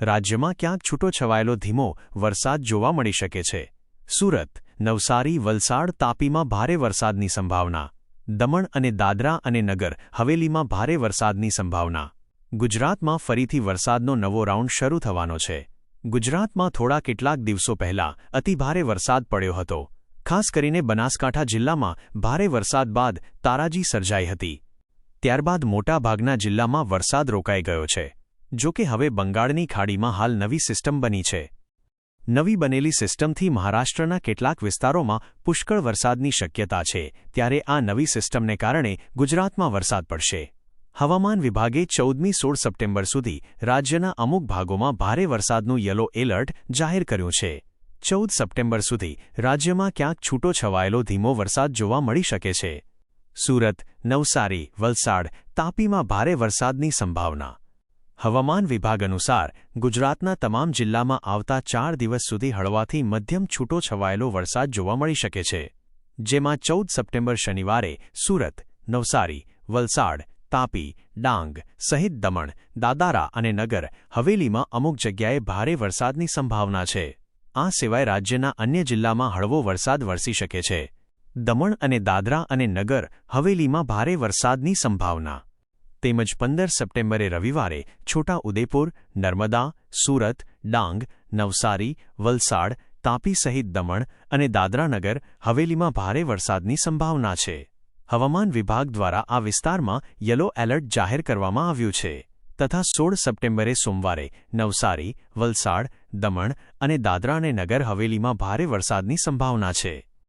રાજ્યમાં ક્યાંક છૂટો છવાયેલો ધીમો વરસાદ જોવા મળી શકે છે. સુરત, નવસારી, વલસાડ તાપીમાં ભારે વરસાદની સંભાવના. દમણ અને દાદરા અને નગર હવેલીમાં ભારે વરસાદની સંભાવના. ગુજરાતમાં ફરીથી વરસાદનો નવો રાઉન્ડ શરૂ થવાનો છે. ગુજરાતમાં થોડા કેટલાક દિવસો પહેલા અતિભારે વરસાદ પડ્યો હતો. ખાસ કરીને બનાસકાંઠા જિલ્લામાં ભારે વરસાદ બાદ તારાજી સર્જાઈ હતી. ત્યારબાદ મોટાભાગના જિલ્લામાં વરસાદ રોકાઈ ગયો છે. જો કે હવે બંગાળની ખાડીમાં હાલ નવી સિસ્ટમ બની છે. નવી બનેલી સિસ્ટમથી મહારાષ્ટ્રના કેટલાક વિસ્તારોમાં પુષ્કળ વરસાદની શક્યતા છે, ત્યારે આ નવી સિસ્ટમને કારણે ગુજરાતમાં વરસાદ પડશે. હવામાન વિભાગે ચૌદમી સોળ સપ્ટેમ્બર સુધી રાજ્યના અમુક ભાગોમાં ભારે વરસાદનું યલો એલર્ટ જાહેર કર્યું છે. ચૌદ સપ્ટેમ્બર સુધી રાજ્યમાં ક્યાંક છૂટો છવાયેલો ધીમો વરસાદ જોવા મળી શકે છે. સુરત, નવસારી, વલસાડ તાપીમાં ભારે વરસાદની સંભાવના. હવામાન વિભાગ અનુસાર, ગુજરાતના તમામ જિલ્લામાં આવતા ચાર દિવસ સુધી હળવાથી મધ્યમ છૂટો છવાયેલો વરસાદ જોવા મળી શકે છે. જેમાં ચૌદ સપ્ટેમ્બર શનિવારે સુરત, નવસારી, વલસાડ, તાપી, ડાંગ, સહિત દમણ, દાદારા અને નગર હવેલીમાં અમુક જગ્યાએ ભારે વરસાદની સંભાવના છે. આ સિવાય રાજ્યના અન્ય જિલ્લામાં હળવો વરસાદ વરસી શકે છે. દમણ અને દાદરા અને નગર હવેલીમાં ભારે વરસાદની સંભાવના તેમજ પંદર સપ્ટેમ્બરે રવિવારે છોટા ઉદેપુર નર્મદા, સુરત, ડાંગ, નવસારી, વલસાડ, તાપી સહિત દમણ અને દાદરાનગર હવેલીમાં ભારે વરસાદની સંભાવના છે. હવામાન વિભાગ દ્વારા આ વિસ્તારમાં યલો એલર્ટ જાહેર કરવામાં આવ્યું છે. તથા સોળ સપ્ટેમ્બરે સોમવારે નવસારી, વલસાડ, દમણ અને દાદરા અને નગર હવેલીમાં ભારે વરસાદની સંભાવના છે.